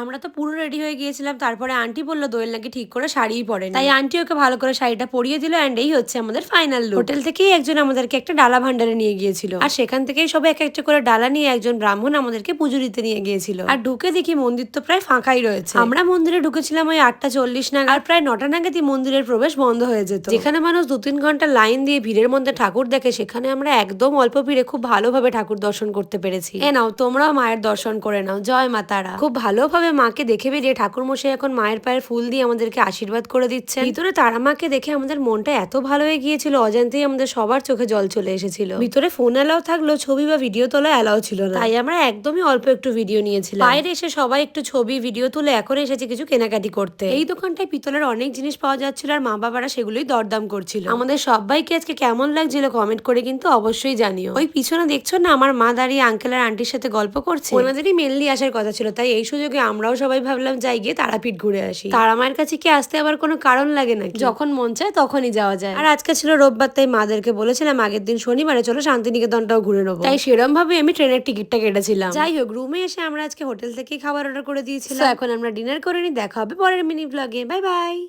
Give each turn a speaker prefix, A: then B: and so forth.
A: আমরা তো পুরো রেডি হয়ে গিয়েছিলাম। তারপরে আন্টি বলল দোয়েল নাকি ঠিক করে শাড়িই পরে তাই আন্টি ওকে ভালো করে শাড়িটা পরিয়ে দিল অ্যান্ড এই হচ্ছে আমাদের ফাইনাল লুক হোটেল থেকেই একজন আমাদেরকে একটা ডালা ভান্ডারে নিয়ে গিয়েছিল। আর সেখান থেকেই সবাই এক একটা করে ডালা নিয়ে একজন ব্রাহ্মণ আমাদেরকে পুজো দিতে নিয়ে গিয়েছিল। আর ঢুকে দেখি মন্দির তো প্রায় ফাঁকাই রয়েছে। আমরা মন্দিরে ঢুকেছিলাম ওই আটটা চল্লিশ নাগাদ। আর প্রায় নটা নাগাদই মন্দিরের প্রবেশ বন্ধ হয়ে যেত। যেখানে মানুষ দু তিন ঘণ্টা লাইন দিয়ে ভিড়ের মধ্যে ঠাকুর দেখে সেখানে আমরা একদম অল্প ভিড়ে খুব ভালোভাবে ঠাকুর দর্শন করতে পেরেছি। এ নাও তোমরাও মায়ের দর্শন করে নাও। জয় মাতারা খুব ভালোভাবে মাকে দেখে বেরিয়ে ঠাকুর মশাই এখন মায়ের পায়ের ফুল দিয়ে আমাদেরকে আশীর্বাদ করে দিচ্ছে ভিতরে তারা মাকে দেখে আমাদের মনটা এত ভালো হয়ে গিয়েছিল, অজান্তেই আমাদের সবার চোখে জল চলে এসেছিল। ভিতরে ফোন অ্যালাও থাকলেও ছবি বা ভিডিও তোলা অ্যালাও ছিল না। তাই আমরা একদমই অল্প একটু ভিডিও নিয়েছিলাম। বাইরে এসে সবাই একটু ছবি ভিডিও তুলে এখন এসেছে কিছু কেনাকাটি করতে। এই দোকানটায় পিতলের অনেক জিনিস পাওয়া যাচ্ছিল আর মা বাবারা সেগুলোই দরদাম করছিল। আমাদের সবাইকে আজকে কেমন লাগছিল কমেন্ট করে কিন্তু অবশ্যই জানিও। ওই পিছনে দেখছ না আমার মা দাঁড়িয়ে আঙ্কেল আর আন্টির সাথে গল্প করছে? ওনাদেরই মেনলি আসার কথা ছিল, তাই এই সুযোগে আমরাও সবাই ভাবলাম যাই গিয়ে তারাপীঠ ঘুরে আসি। তারা মায়ের কাছে কি আসতে আবার কোনো কারণ লাগে না যখন মন চায় তখনই যাওয়া যায়। আর আজকে ছিল রোববার তাই মাদেরকে বলেছিলাম আগের দিন শনিবারে চলো শান্তিনিকেতনটাও ঘুরে নেব। তাই সেরম ভাবে আমি ট্রেনের টিকিটটা কেটেছিলাম। যাই হোক রুমে এসে আমরা আজকে হোটেল থেকে খাবার অর্ডার করে দিয়েছিলাম। এখন আমরা ডিনার করে নি দেখা হবে পরের মিনি ব্লগে বাই বাই।